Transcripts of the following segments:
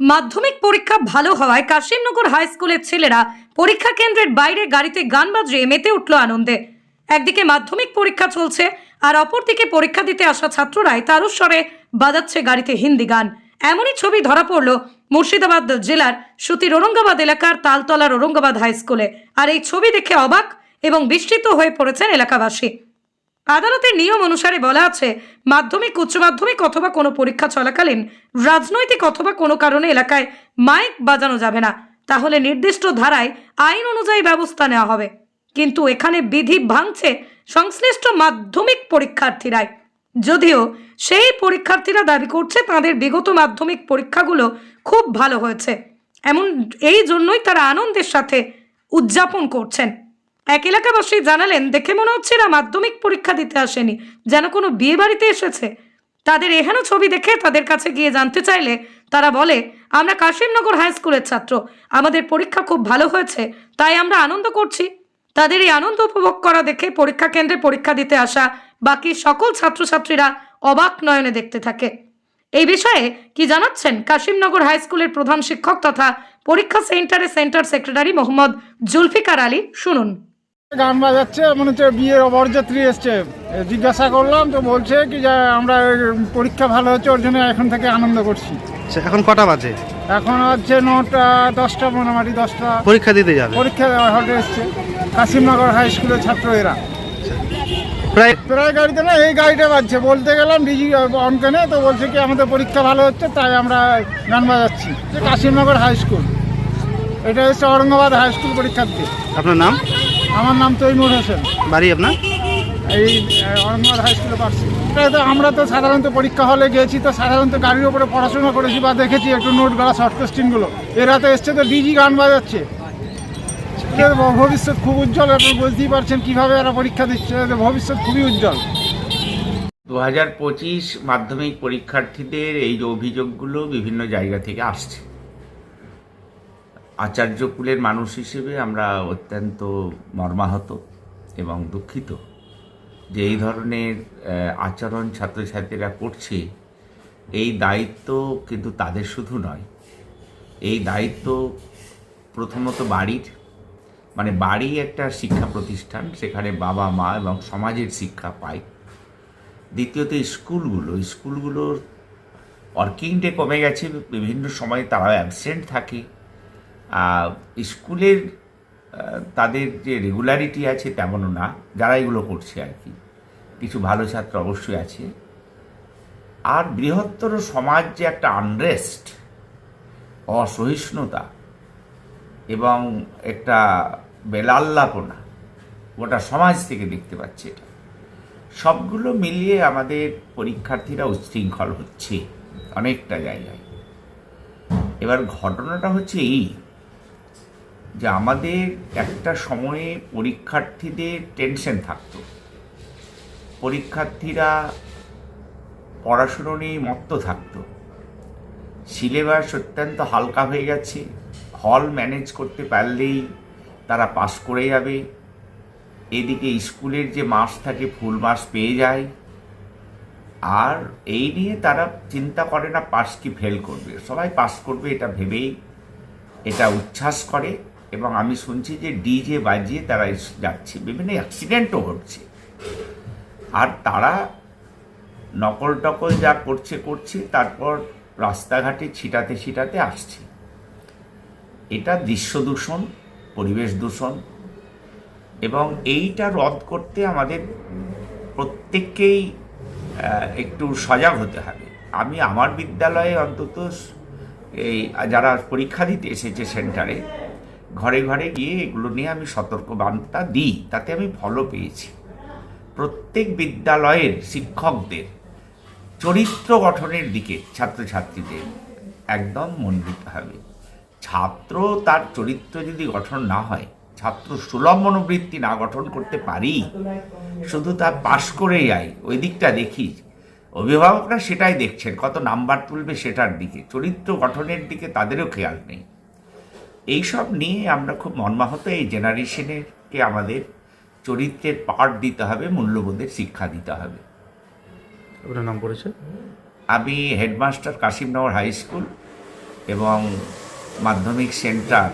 মাধ্যমিক পরীক্ষা ভালো হওয়ায় কাশিমনগর হাই স্কুলের ছেলেরা পরীক্ষা কেন্দ্রের বাইরে গাড়িতে গান বাজিয়ে মেতে উঠল আনন্দে। একদিকে মাধ্যমিক পরীক্ষা চলছে, আর অপরদিকে পরীক্ষা দিতে আসা ছাত্ররাই তারস্বরে বাজাচ্ছে গাড়িতে হিন্দি গান। এমনই ছবি ধরা পড়ল মুর্শিদাবাদ জেলার সুতির ঔরঙ্গাবাদ এলাকার তালতলার ঔরঙ্গাবাদ হাই স্কুলে আর এই ছবি দেখে অবাক এবং বিস্মিত হয়ে পড়েছেন এলাকাবাসী। আদালতের নিয়ম অনুসারে বলা আছে, মাধ্যমিক, উচ্চ মাধ্যমিক অথবা কোনো পরীক্ষা চলাকালীন রাজনৈতিক অথবা কোনো কারণে এলাকায় মাইক বাজানো যাবে না। তাহলে নির্দিষ্ট ধারায় আইন অনুযায়ী ব্যবস্থা নেওয়া হবে। কিন্তু এখানে বিধি ভাঙছে সংশ্লিষ্ট মাধ্যমিক পরীক্ষার্থীরাই। যদিও সেই পরীক্ষার্থীরা দাবি করছে তাদের বিগত মাধ্যমিক পরীক্ষাগুলো খুব ভালো হয়েছে। এমন, এই জন্যই তারা আনন্দের সাথে উদযাপন করছেন। এক এলাকাবাসী জানালেন, দেখে মনে হচ্ছে এরা মাধ্যমিক পরীক্ষা দিতে আসেনি, যেন কোনো বিয়ে বাড়িতে এসেছে। তাদের এহেন ছবি দেখে তাদের কাছে গিয়ে জানতে চাইলে তারা বলে, আমরা কাশিমনগর হাই স্কুলের ছাত্র, আমাদের পরীক্ষা খুব ভালো হয়েছে, তাই আমরা আনন্দ করছি। তাদের এই আনন্দ উপভোগ করা দেখে পরীক্ষা কেন্দ্রে পরীক্ষা দিতে আসা বাকি সকল ছাত্রছাত্রীরা অবাক নয়নে দেখতে থাকে। এই বিষয়ে কি জানাচ্ছেন কাশিমনগর হাই স্কুলের প্রধান শিক্ষক তথা পরীক্ষা সেন্টারের সেন্টার সেক্রেটারি মোহাম্মদ জুলফিকার আলী? শুনুন। গান বাজাচ্ছে মনে হচ্ছে বিয়ের বরযাত্রী এসছে। জিজ্ঞাসা করলাম তো বলছে কি যে আমরা পরীক্ষা ভালো হচ্ছে ওর জন্য এখন থেকে আনন্দ করছি। আচ্ছা এখন কটা বাজে? এখন হচ্ছে নটা দশটা মোটামুটি দশটা। পরীক্ষা দিতে যাবে? পরীক্ষা দেওয়া হলে এসছে। কাশিমনগর হাই স্কুলের ছাত্র এরা প্রায় প্রায় গাড়িতে না এই গাড়িটা বাজছে। বলতে গেলাম ডিজি অনকেনে তো বলছে কি আমাদের পরীক্ষা ভালো হচ্ছে তাই আমরা গান বাজাচ্ছি। যে কাশিমনগর হাই স্কুল। এটা হচ্ছে ঔরঙ্গাবাদ হাই স্কুল পরীক্ষার্থী। আপনার নাম? আমার নাম তৈমুর হোসেন। বাড়ি আপনার? এই অরঙ্গবাদ হাই স্কুলে পাচ্ছি তো আমরা তো সাধারণত পরীক্ষা হলে গেছি তো সাধারণত গাড়ির উপরে পড়াশোনা করেছি বা দেখেছি একটু নোট গলা শর্ট কোশ্চিনগুলো এরা তো এসছে তো ডিজি গান বাজাচ্ছে। ভবিষ্যৎ খুব উজ্জ্বল আপনি বুঝতেই পারছেন কীভাবে এরা পরীক্ষা দিচ্ছে। ভবিষ্যৎ খুবই উজ্জ্বল। দু হাজার পঁচিশ মাধ্যমিক পরীক্ষার্থীদের এই যে অভিযোগগুলো বিভিন্ন জায়গা থেকে আসছে। আচার্যকুলের মানুষ হিসেবে আমরা অত্যন্ত মর্মাহত এবং দুঃখিত যে এই ধরনের আচরণ ছাত্রছাত্রীরা করছে। এই দায়িত্ব কিন্তু তাদের শুধু নয়। এই দায়িত্ব প্রথমত বাড়ির মানে বাড়ি একটা শিক্ষা প্রতিষ্ঠান, সেখানে বাবা, মা এবং সমাজের শিক্ষা পায়। দ্বিতীয়ত স্কুলগুলো, স্কুলগুলোর ডে কমে গেছে, বিভিন্ন সময় তারা অ্যাবসেন্ট থাকে। স্কুলের তাদের যে রেগুলারিটি আছে তেমনও না, যারা এগুলো করছে আর কি। কিছু ভালো ছাত্র অবশ্যই আছে। আর বৃহত্তর সমাজ যে একটা আনরেস্ট অসহিষ্ণুতা এবং একটা বেলাল্লাপনা, গোটা সমাজ থেকে দেখতে পাচ্ছে এটা। সবগুলো মিলিয়ে আমাদের পরীক্ষার্থীরা উচ্ছৃঙ্খল হচ্ছে অনেকটা জায়গায়। এবার ঘটনাটা হচ্ছে এই যে আমাদের একটা সময়ে পরীক্ষার্থীদের টেনশন থাকতো। পরীক্ষার্থীরা পড়াশুনো নিয়ে মত্ত থাকতো। সিলেবাস অত্যন্ত হালকা হয়ে গেছে হল ম্যানেজ করতে পারলেই তারা পাস করে যাবে। এদিকে স্কুলের যে মাস থাকে ফুল মাস পেয়ে যায়। আর এই নিয়ে তারা চিন্তা করে না পাস কি ফেল করবে। সবাই পাস করবে, এটা ভেবেই, এটা উচ্ছ্বাস করে। এবং আমি শুনছি যে ডিজে বাজিয়ে তারা যাচ্ছে, বিভিন্ন অ্যাক্সিডেন্টও ঘটছে। আর তারা নকল টকল যা করছে করছে, তারপর রাস্তাঘাটে ছিটাতে ছিটাতে আসছে। এটা দৃশ্য দূষণ, পরিবেশ দূষণ, এবং এইটা রদ করতে আমাদের প্রত্যেককেই একটু সজাগ হতে হবে। আমি আমার বিদ্যালয়ে অন্তত এই, যারা পরীক্ষা দিতে এসেছে সেন্টারে ঘরে ঘরে গিয়ে এগুলো নিয়ে আমি সতর্ক বার্তা দিই, তাতে আমি ফলো পেয়েছি। প্রত্যেক বিদ্যালয়ের শিক্ষকদের চরিত্র গঠনের দিকে ছাত্রছাত্রীদের একদম মন দিতে হবে। ছাত্র তার চরিত্র যদি গঠন না হয়, ছাত্র সুলভ মনোবৃত্তি না গঠন করতে পারি, শুধু তার পাশ করে যাই ওই দিকটা দেখি অভিভাবকরা সেটাই দেখছেন, কত নাম্বার তুলবে সেটার দিকে। চরিত্র গঠনের দিকে তাদেরও খেয়াল নেই। এইসব নিয়ে আমরা খুব মর্মাহত এই জেনারেশনেরকে আমাদের চরিত্রের পাঠ দিতে হবে মূল্যবোধের শিক্ষা দিতে হবে। আপনার নাম পড়েছে? আমি হেডমাস্টার কাশিমনগর হাই স্কুল এবং মাধ্যমিক সেন্টার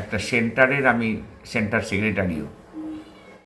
একটা সেন্টারের আমি সেন্টার সেক্রেটারিও।